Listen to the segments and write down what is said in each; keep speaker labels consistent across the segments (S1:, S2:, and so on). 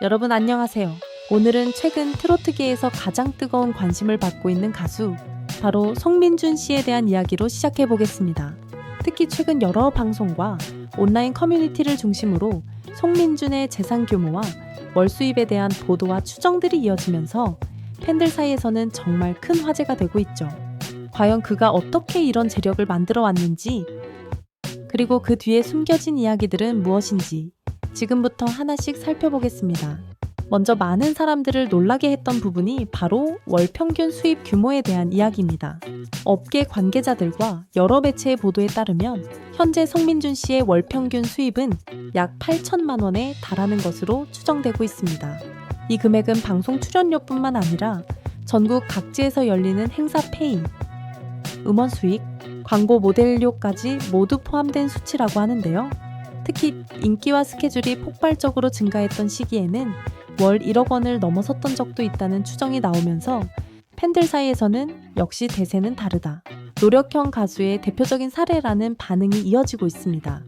S1: 여러분 안녕하세요. 오늘은 최근 트로트계에서 가장 뜨거운 관심을 받고 있는 가수 바로 송민준 씨에 대한 이야기로 시작해 보겠습니다. 특히 최근 여러 방송과 온라인 커뮤니티를 중심으로 송민준의 재산 규모와 월 수입에 대한 보도와 추정들이 이어지면서 팬들 사이에서는 정말 큰 화제가 되고 있죠. 과연 그가 어떻게 이런 재력을 만들어 왔는지, 그리고 그 뒤에 숨겨진 이야기들은 무엇인지 지금부터 하나씩 살펴보겠습니다. 먼저 많은 사람들을 놀라게 했던 부분이 바로 월 평균 수입 규모에 대한 이야기입니다. 업계 관계자들과 여러 매체의 보도에 따르면 현재 송민준 씨의 월 평균 수입은 약 8천만 원에 달하는 것으로 추정되고 있습니다. 이 금액은 방송 출연료뿐만 아니라 전국 각지에서 열리는 행사 페이, 음원 수익, 광고 모델료까지 모두 포함된 수치라고 하는데요. 특히 인기와 스케줄이 폭발적으로 증가했던 시기에는 월 1억 원을 넘어섰던 적도 있다는 추정이 나오면서 팬들 사이에서는 역시 대세는 다르다. 노력형 가수의 대표적인 사례라는 반응이 이어지고 있습니다.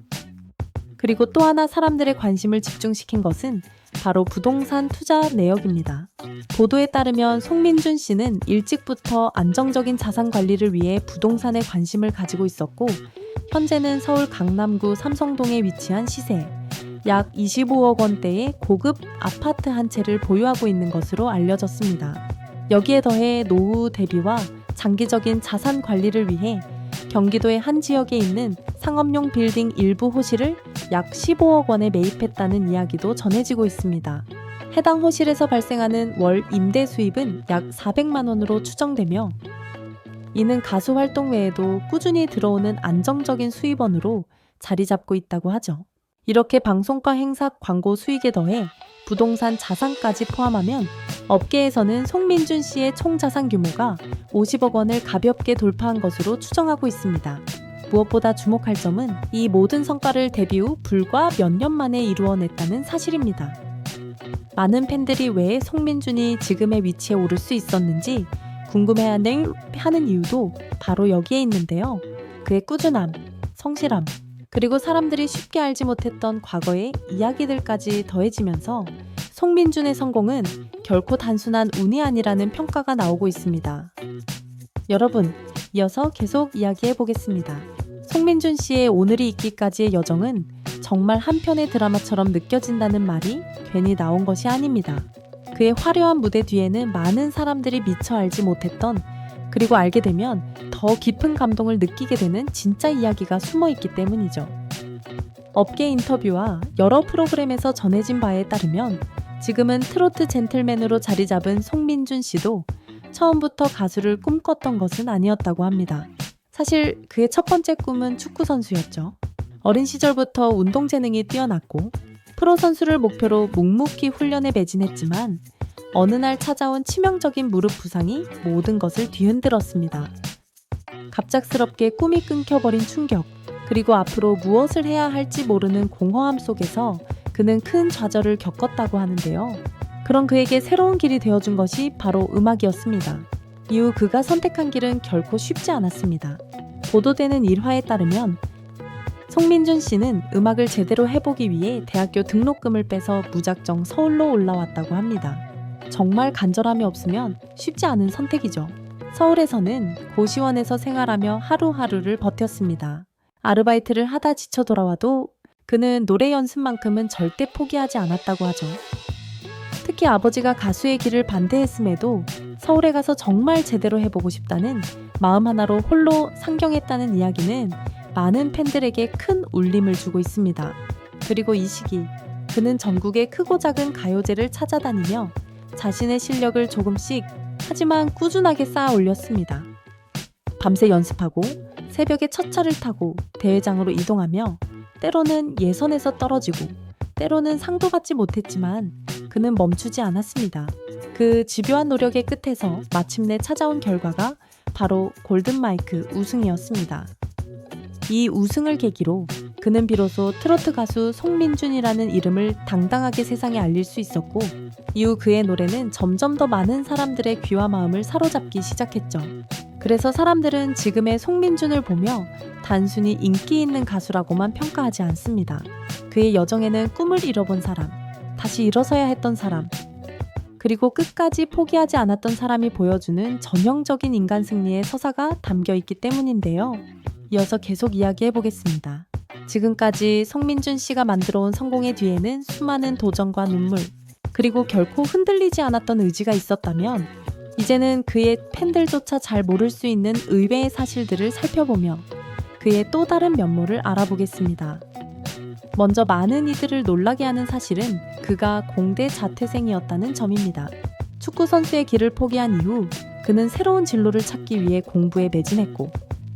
S1: 그리고 또 하나 사람들의 관심을 집중시킨 것은 바로 부동산 투자 내역입니다. 보도에 따르면 송민준 씨는 일찍부터 안정적인 자산 관리를 위해 부동산에 관심을 가지고 있었고, 현재는 서울 강남구 삼성동에 위치한 시세, 약 25억 원대의 고급 아파트 한 채를 보유하고 있는 것으로 알려졌습니다. 여기에 더해 노후 대비와 장기적인 자산 관리를 위해 경기도의 한 지역에 있는 상업용 빌딩 일부 호실을 약 15억 원에 매입했다는 이야기도 전해지고 있습니다. 해당 호실에서 발생하는 월 임대 수입은 약 400만 원으로 추정되며 이는 가수 활동 외에도 꾸준히 들어오는 안정적인 수입원으로 자리 잡고 있다고 하죠. 이렇게 방송과 행사 광고 수익에 더해 부동산 자산까지 포함하면 업계에서는 송민준 씨의 총 자산 규모가 50억 원을 가볍게 돌파한 것으로 추정하고 있습니다. 무엇보다 주목할 점은 이 모든 성과를 데뷔 후 불과 몇 년 만에 이루어냈다는 사실입니다. 많은 팬들이 왜 송민준이 지금의 위치에 오를 수 있었는지 궁금해하는 하는 이유도 바로 여기에 있는데요. 그의 꾸준함, 성실함, 그리고 사람들이 쉽게 알지 못했던 과거의 이야기들까지 더해지면서 송민준의 성공은 결코 단순한 운이 아니라는 평가가 나오고 있습니다. 여러분, 이어서 계속 이야기해 보겠습니다. 송민준 씨의 오늘이 있기까지의 여정은 정말 한 편의 드라마처럼 느껴진다는 말이 괜히 나온 것이 아닙니다. 그의 화려한 무대 뒤에는 많은 사람들이 미처 알지 못했던 그리고 알게 되면 더 깊은 감동을 느끼게 되는 진짜 이야기가 숨어 있기 때문이죠. 업계 인터뷰와 여러 프로그램에서 전해진 바에 따르면 지금은 트로트 젠틀맨으로 자리 잡은 송민준 씨도 처음부터 가수를 꿈꿨던 것은 아니었다고 합니다. 사실 그의 첫 번째 꿈은 축구 선수였죠. 어린 시절부터 운동 재능이 뛰어났고 프로 선수를 목표로 묵묵히 훈련에 매진했지만 어느 날 찾아온 치명적인 무릎 부상이 모든 것을 뒤흔들었습니다. 갑작스럽게 꿈이 끊겨버린 충격, 그리고 앞으로 무엇을 해야 할지 모르는 공허함 속에서 그는 큰 좌절을 겪었다고 하는데요. 그런 그에게 새로운 길이 되어준 것이 바로 음악이었습니다. 이후 그가 선택한 길은 결코 쉽지 않았습니다. 보도되는 일화에 따르면 송민준 씨는 음악을 제대로 해보기 위해 대학교 등록금을 빼서 무작정 서울로 올라왔다고 합니다. 정말 간절함이 없으면 쉽지 않은 선택이죠. 서울에서는 고시원에서 생활하며 하루하루를 버텼습니다. 아르바이트를 하다 지쳐 돌아와도 그는 노래 연습만큼은 절대 포기하지 않았다고 하죠. 특히 아버지가 가수의 길을 반대했음에도 서울에 가서 정말 제대로 해보고 싶다는 마음 하나로 홀로 상경했다는 이야기는 많은 팬들에게 큰 울림을 주고 있습니다. 그리고 이 시기 그는 전국의 크고 작은 가요제를 찾아다니며 자신의 실력을 조금씩 하지만 꾸준하게 쌓아 올렸습니다. 밤새 연습하고 새벽에 첫 차를 타고 대회장으로 이동하며 때로는 예선에서 떨어지고 때로는 상도 받지 못했지만 그는 멈추지 않았습니다. 그 집요한 노력의 끝에서 마침내 찾아온 결과가 바로 골든마이크 우승이었습니다. 이 우승을 계기로 그는 비로소 트로트 가수 송민준이라는 이름을 당당하게 세상에 알릴 수 있었고 이후 그의 노래는 점점 더 많은 사람들의 귀와 마음을 사로잡기 시작했죠. 그래서 사람들은 지금의 송민준을 보며 단순히 인기 있는 가수라고만 평가하지 않습니다. 그의 여정에는 꿈을 잃어본 사람, 다시 일어서야 했던 사람, 그리고 끝까지 포기하지 않았던 사람이 보여주는 전형적인 인간 승리의 서사가 담겨 있기 때문인데요. 이어서 계속 이야기해 보겠습니다. 지금까지 성민준 씨가 만들어 온 성공의 뒤에는 수많은 도전과 눈물, 그리고 결코 흔들리지 않았던 의지가 있었다면, 이제는 그의 팬들조차 잘 모를 수 있는 의외의 사실들을 살펴보며 그의 또 다른 면모를 알아보겠습니다. 먼저 많은 이들을 놀라게 하는 사실은 그가 공대 자퇴생이었다는 점입니다. 축구 선수의 길을 포기한 이후 그는 새로운 진로를 찾기 위해 공부에 매진했고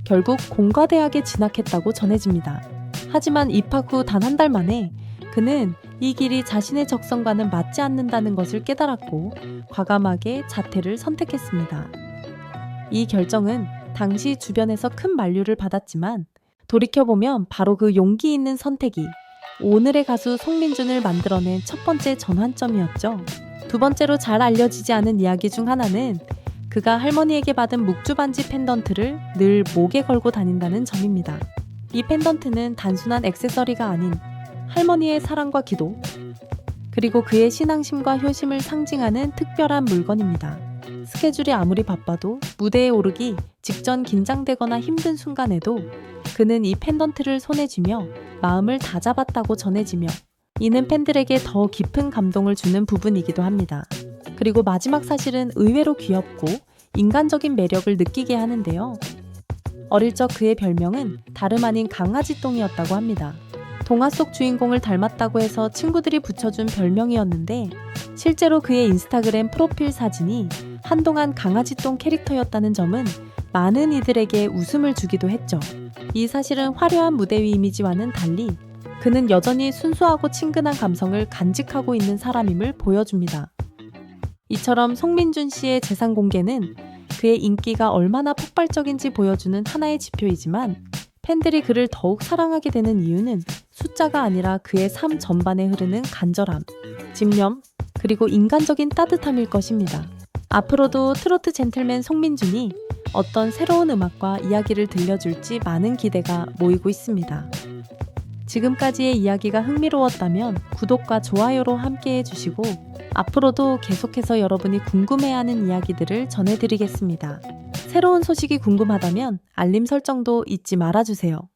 S1: 결국 공과대학에 진학했다고 전해집니다. 하지만 입학 후 단 한 달 만에 그는 이 길이 자신의 적성과는 맞지 않는다는 것을 깨달았고 과감하게 자퇴를 선택했습니다. 이 결정은 당시 주변에서 큰 만류를 받았지만 돌이켜보면 바로 그 용기 있는 선택이 오늘의 가수 송민준을 만들어낸 첫 번째 전환점이었죠. 두 번째로 잘 알려지지 않은 이야기 중 하나는 그가 할머니에게 받은 묵주 반지 펜던트를 늘 목에 걸고 다닌다는 점입니다. 이 펜던트는 단순한 액세서리가 아닌 할머니의 사랑과 기도, 그리고 그의 신앙심과 효심을 상징하는 특별한 물건입니다. 스케줄이 아무리 바빠도 무대에 오르기 직전 긴장되거나 힘든 순간에도 그는 이 펜던트를 손에 쥐며 마음을 다잡았다고 전해지며 이는 팬들에게 더 깊은 감동을 주는 부분이기도 합니다. 그리고 마지막 사실은 의외로 귀엽고 인간적인 매력을 느끼게 하는데요. 어릴 적 그의 별명은 다름 아닌 강아지똥이었다고 합니다. 동화 속 주인공을 닮았다고 해서 친구들이 붙여준 별명이었는데 실제로 그의 인스타그램 프로필 사진이 한동안 강아지똥 캐릭터였다는 점은 많은 이들에게 웃음을 주기도 했죠. 이 사실은 화려한 무대 위 이미지와는 달리 그는 여전히 순수하고 친근한 감성을 간직하고 있는 사람임을 보여줍니다. 이처럼 송민준 씨의 재산 공개는 그의 인기가 얼마나 폭발적인지 보여주는 하나의 지표이지만 팬들이 그를 더욱 사랑하게 되는 이유는 숫자가 아니라 그의 삶 전반에 흐르는 간절함, 집념, 그리고 인간적인 따뜻함일 것입니다. 앞으로도 트로트 젠틀맨 송민준이 어떤 새로운 음악과 이야기를 들려줄지 많은 기대가 모이고 있습니다. 지금까지의 이야기가 흥미로웠다면 구독과 좋아요로 함께 해주시고 앞으로도 계속해서 여러분이 궁금해하는 이야기들을 전해드리겠습니다. 새로운 소식이 궁금하다면 알림 설정도 잊지 말아주세요.